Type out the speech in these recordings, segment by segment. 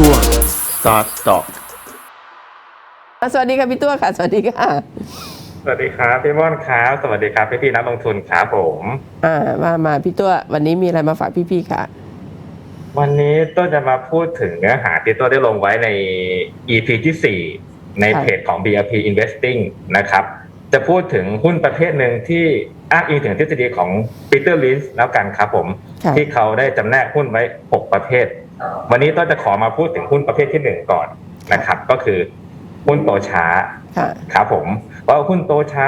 ช่วง Start Talk อะสวัสดีค่ะพี่ตัวค่ะ สวัสดีค่ะ สวัสดีครับพี่ม่อนครับสวัสดีครับพี่พี่ๆนักลงทุนครับผมอ่ามามาพี่ตัววันนี้มีอะไรมาฝากพี่ๆค่ะ วันนี้ต้นจะมาพูดถึงเนื้อหาที่ต้นได้ลงไว้ใน EP ที่ 4 ในค่ะเพจของ BRP Investing นะครับ จะพูดถึงหุ้นประเภทหนึ่งที่อ้างอิงถึงทฤษฎีของปีเตอร์ลินส์แล้วกันครับผมค่ะที่เขาได้จำแนกหุ้นไว้ 6 ประเภท วันนี้ต้นจะขอมาพูดถึงหุ้นประเภทที่1ก่อนนะครับ ก็คือหุ้นโตช้าค่ะครับผมว่าหุ้นโตช้า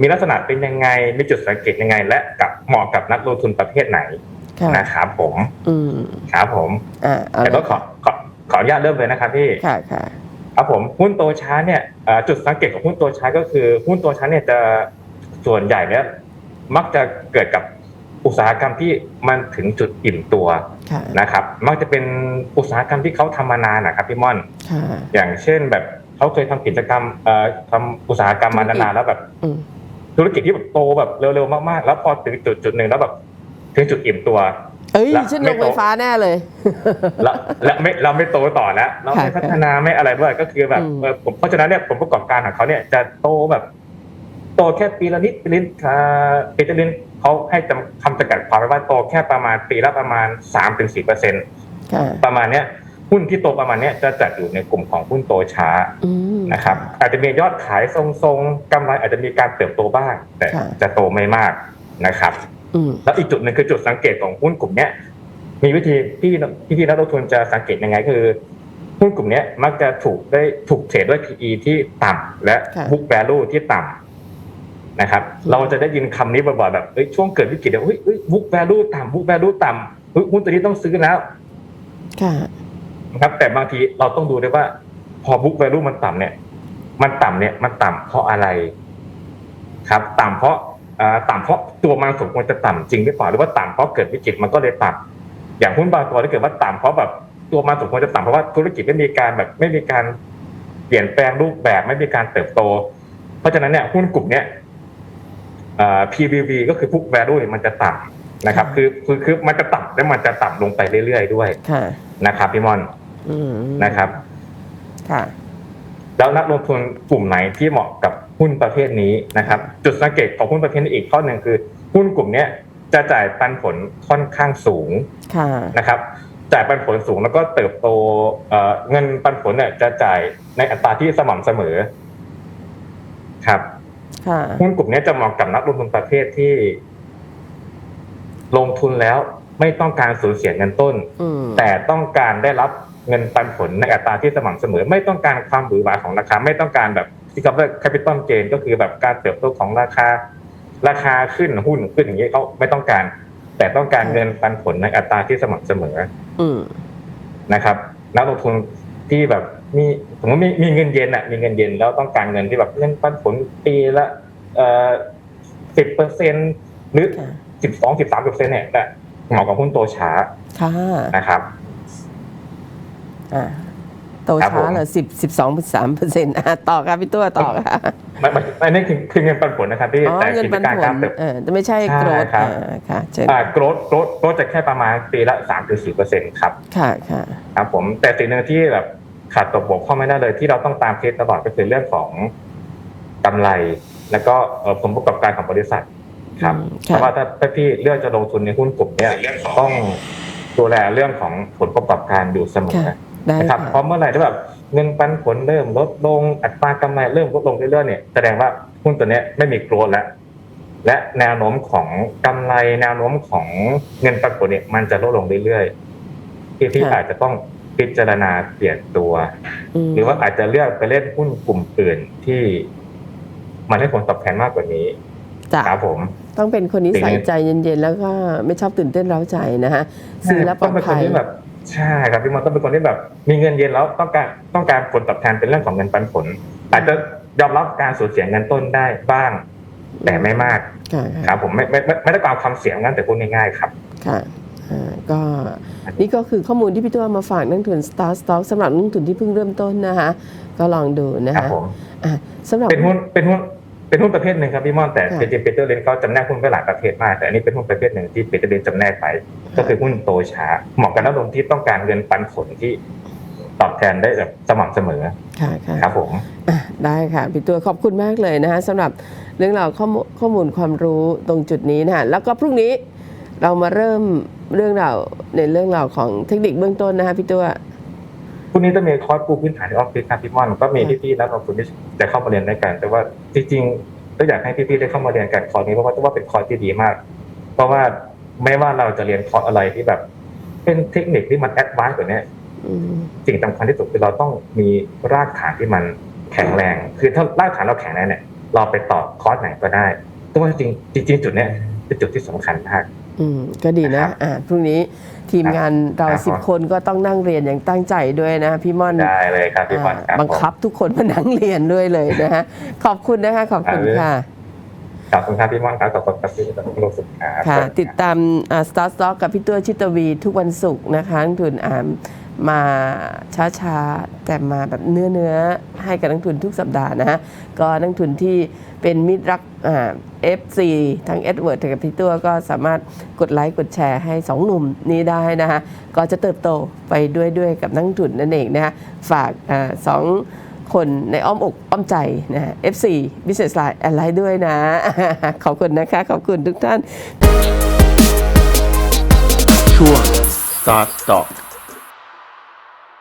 มีลักษณะเป็นยังไงมีจุดสังเกตยังไง และกับเหมาะกับนักลงทุนประเภทไหนค่ะนะครับผมอืมครับผมอ่าเอาแต่เลก็ยขอขอขออนุญาตเริ่มเลยนะครับพี่ค่ะค่ะครับผมหุ้นโตช้าเนี่ยเอ่อจุดสังเกตของหุ้นโตช้าก็คือหุ้นโตช้าเนี่ยจะส่วนใหญ่เนี่ยมักจะเกิดกับ อุตสาหกรรมที่มันถึงจุดอิ่มตัวค่ะนะครับ มักจะเป็นอุตสาหกรรมที่เขาทำมานานนะครับพี่ม่อนค่ะอย่างเช่นแบบเขาเคยทำกิจกรรมเอ่อทำอุตสาหกรรมมานานๆแล้วแบบอืมธุรกิจที่แบบโตแบบเร็วๆมากๆ แล้วพอถึงจุดจุดหนึ่งแล้วแบบถึงจุดอิ่มตัวเอ้ยละฉันไม่ลงโตไฟฟ้าแน่เลยแล้วและไม่เราไม่โตต่อแล้วเราไม่ค่ะพัฒนาไม่อะไรด้วยก็คือแบบอืมเออผมเพราะฉะนั้นเนี่ยผลประกอบการของเขาเนี่ยจะโตแบบ โตแค่ปีละนิดปีละนิดอ่าปีละนิด เขาให้จำคำจำกัดความไว้ว่าโตแค่ประมาณปีละประมาณสามถึงสี่เปอร์เซ็นค่ะประมาณเนี้ยหุ้นที่โตประมาณเนี้ยจะจัดอยู่ในกลุ่มของหุ้นโตช้าอืมนะครับอาจจะมียอดขายทรงๆกำไรอาจจะมีการเติบโตบ้าง แต่ค่ะจะโตไม่มากนะครับอืมแล้วอีกจุดหนึ่งคือจุดสังเกตของหุ้นกลุ่มเนี้ยมีวิธีที่พี่พี่นักลงทุนจะสังเกตยังไงคือหุ้นกลุ่มเนี้ยมักจะถูกได้ถูกเทรดด้วย PE ที่ต่ำและ book value ที่ต่ำ นะครับเราจะได้ยินคำนี้บ่อยๆแบบเอ้ยช่วงเกิดวิกฤตเดี๋ยวเฮ้ยเฮ้ย book value ต่ำ book value ต่ำเฮ้ยหุ้นตัวนี้ต้องซื้อแล้วค่ะนะครับแต่บางทีเราต้องดูด้วยว่า พอ book value มันต่ำเนี่ย มันต่ำเนี่ยมันต่ำเพราะอะไร ครับ ต่ำเพราะอ่าต่ำเพราะตัวมันสมควรจะต่ำจริงหรือเปล่าหรือว่าต่ำเพราะเกิดวิกฤตมันก็เลยต่ำอย่างหุ้นบางตัวถ้าเกิดว่าต่ำเพราะแบบตัวมันสมควรจะต่ำเพราะว่าธุรกิจไม่มีการแบบไม่มีการเปลี่ยนแปลงรูปแบบไม่มีการเติบโต เพราะฉะนั้นเนี่ยหุ้นกลุ่มเนี้ยอ่า PVV ก็คือ book value เนี่ยมันจะต่ำนะครับ คือคือคือมันจะต่ำและมันจะต่ำลงไปเรื่อยๆด้วยค่ะนะครับพี่มอนอืมนะครับค่ะแล้วนักลงทุนกลุ่มไหนที่เหมาะกับหุ้นประเภทนี้นะครับ จุดสังเกตของหุ้นประเภทนี้อีกข้อหนึ่งคือ หุ้นกลุ่มเนี้ยจะจ่ายปันผลค่อนข้างสูงค่ะนะครับ จ่ายปันผลสูงแล้วก็เติบโตเอ่อเงินปันผลเนี่ยจะจ่ายในอัตราที่สม่ำเสมอครับค่ะ หุ้นกลุ่มเนี้ยจะเหมาะกับนักลงทุนประเภทที่ ลงทุนแล้วไม่ต้องการสูญเสียเงินต้นอืมแต่ต้องการได้รับเงินปันผลในอัตราที่สม่ำเสมอ ไม่ต้องการความหวือหวาของราคา ไม่ต้องการแบบที่เขาเรียก capital gain ก็คือแบบการเติบโตของราคา ราคาขึ้นหุ้นขึ้นอย่างนี้เขาไม่ต้องการ แต่ต้องการเงินปันผลในอัตราที่สม่ำเสมออืมนะครับ นักลงทุนที่แบบ มีสมมติมีมีเงินเย็นอะมีเงินเย็นแล้วต้องการเงินที่แบบเงินปันผลปีละเอ่อสิบเปอร์เซ็นหรือค่ะสิบสองสิบสามเปอร์เซ็นต์เนี่ยแต่เหมาะกับหุ้นโตช้าค่ะนะครับอ่าโตครับผช้ามเหรอสิบสิบสองสามเปอร์เซ็นต์อะต่อค่ะพี่ตัวต่อค่ะมันมันอันนี้คือคือเงินปันผลนะครับที่อ๋อแต่เงินกิปัจนการผการลเติบเออแต่ไม่ใช่ใช่โกรธครับอ่าค่ะเชิญอ่าโกรดโกรดโกรดจะแค่ประมาณปีละสามถึงสี่เปอร์เซ็นต์ครับ ค่ะค่ะครับผมแต่สิ่งหนึ่งที่แบบ ขาดตกบกพร่องไม่ได้เลยที่เราต้องตามเคสตลอดก็คือเรื่องของกำไร แล้วก็เอ่อผลประกอบการของบริษัท ครับอืมเพค่ะราะว่าถ้าถ้าพี่เลือกจะลงทุนในหุ้นกลุ่มเนี้ยต้องดูแลเรื่องของผลประกอบการอยู่เสมอค่ะได้นะครับค่ะเพราะเมื่อไหร่ที่แบบเงินปันผลเริ่มลดลงอัตรากำไรเริ่มลดลงเรื่อยๆเนี่ยแสดงว่าหุ้นตัวเนี้ยไม่มีโกรธแล้วและแนวโน้มของกำไรแนวโน้มของเงินปันผลเนี่ยมันจะลดลงเรื่อยๆที่ที่ค่ะอาจจะต้อง พิจารณาเปลี่ยนตัวมหรือว่าอาจจะเลือกไปเล่นหุ้นกลุ่มอื่นที่ มันให้ผลตอบแทนมากกว่านี้จ้ะครับผม ต้องเป็นคนนิสัยสิ่งนี้ใจเย็นๆ แล้วก็ไม่ชอบตื่นเต้นเร้าใจนะฮะซื้อแล้วปลต้อองดเป็นคภันยที่แบบใช่ครับพี่มอนต้องเป็นคนที่แบบ มีเงินเย็นแล้วต้องการต้องการผลตอบแทนเป็นเรื่องของเงินปันผล อาจจะยอมรับการสูญเสียเงินต้นได้บ้าง แต่ไม่มากค่ะครับผมไม่ไม่ไม่ไม่ได้ความความเสี่ยงนั้นแต่พูดง่ายๆครับค่ะอ่า ก็นี่ก็คือข้อมูลที่พี่ตัวเอามาฝากนักลงทุน Star Stock สำหรับนักลงทุนที่เพิ่งเริ่มต้นนะคะก็ลองดูนะครับคะผมอะสำหรับเป็นหุ้นเป็นหุ้นเป็นหุ้นประเภทหนึ่งครับพี่มอนแต่ค่ะจริงๆปีเตอร์เลนเขาจำแนกหุ้นไว้หลายประเภทมาก แต่อันนี้เป็นหุ้นประเภทหนึ่งที่ปีเตอร์เลนจำแนกไปก็คือหุ้นโตช้าเหมาะกับนักลงทุนที่ต้องการเงินปันผลที่ตอบแทนได้แบบสม่ำเสมอค่ะค่ะครับผมอะได้ค่ะพี่ตัวขอบคุณมากเลยนะคะสำหรับเรื่องราวข้อมูลข้อมูลความรู้ตรงจุดนี้นะคะแล้วก็พรุ่งนี้ เรามาเริ่มเรื่องราวในเรื่องราวของเทคนิคเบื้องต้นนะคะพี่ตัวพรุ่งนี้จะมีคอร์สปูพื้นฐานที่ออฟฟิศครับพี่ม่อนก็มีค่ะพี่ๆนักลงทุนที่จะเข้ามาเรียนด้วยกัน แต่ว่าจริงๆก็อยากให้พี่ๆได้เข้ามาเรียนกันคอร์สนี้เพราะว่าว่าเป็นคอร์สที่ดีมาก เพราะว่าไม่ว่าเราจะเรียนคอร์สอะไรที่แบบ เป็นเทคนิคที่มันแอดวานซ์กว่านี้อืมสิ่งสำคัญที่สุดคือเราต้องมีรากฐานที่มันแข็งแรง คือถ้ารากฐานเราแข็งแรงเนี่ยเราไปต่อคอร์สไหนก็ได้แต่ว่าจริงจริงๆจุดเนี้ยเป็นจุดที่สำคัญมาก อืมก็ดีคนะรับอ่าพรุ่งนี้ทีมงานเราครับสิบคนก็ต้องนั่งเรียนอย่างตั้งใจด้วยนะพี่ม่อนได้เลยครับพี่ม่อนคอ่ารับบังคับทุกคนมานั่งเรียนด้วยเลยนะฮะ ขอบคุณนะคะ ขอบคุณค่ะ ขอบคุณครับพี่ม่อนครับขอบคุณครับพี่โลสุขครับ ค่ะสวัสติดครับตามสตาร์ t ต็อกกับพี่ตัวชิตวีทุกวันศุกร์นะคะนักทุนอ่าน มาช้าๆ แต่มาแบบเนื้อเนื้อๆให้กับนักทุนทุกสัปดาห์นะฮะก็นักทุนที่เป็นมิตรรักอ่า FC ทั้งเอ็ดเวิร์ดกับพี่ตัวก็สามารถกดไลค์กดแชร์ให้สองหนุ่มนี้ได้นะคะก็จะเติบโตไปด้วยด้วยกับนักทุนนั่นเองนะคะฝากอาสองคนในอ้อมอกอ้อมใจนะ FC Business Line อะไรด้วยนะ ขอบคุณนะคะ ขอบคุณทุกท่าน ช่วง start stop